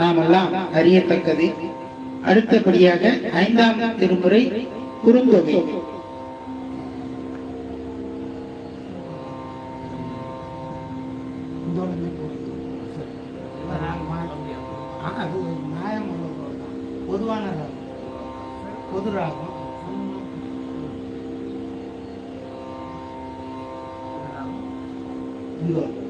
நாமெல்லாம் அறியத்தக்கது. அடுத்தபடியாக ஐந்தாம் திருமுறை குறுந்தொகை. பொதுவான ராகம். பொது ராகம் இந்தோ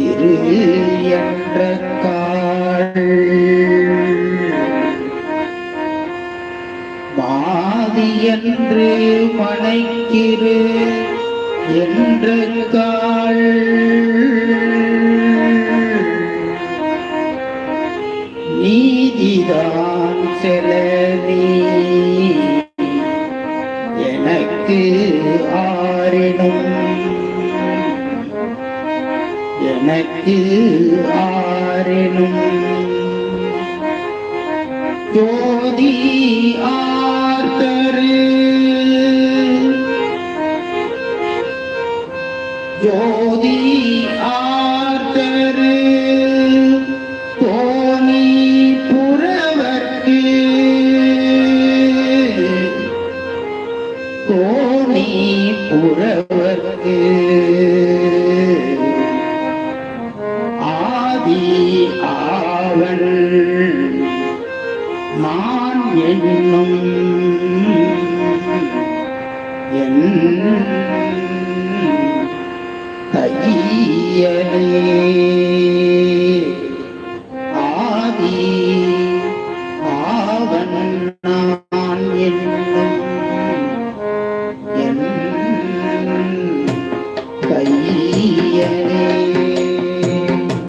இரு என்ற மாதி என்று மனைக்கிரு என்ற காள் நீதிதான் செலவி எனக்கு ஆறினும் எனக்கு ஆறினும் ஜோதி ஆர்த்தரு. ஜோதி ஆர்த்தரு. தோணி புறவர்க்கு. தோணி புறவர் என்னும் என் கையனே ஆதி ஆவன் நான் என்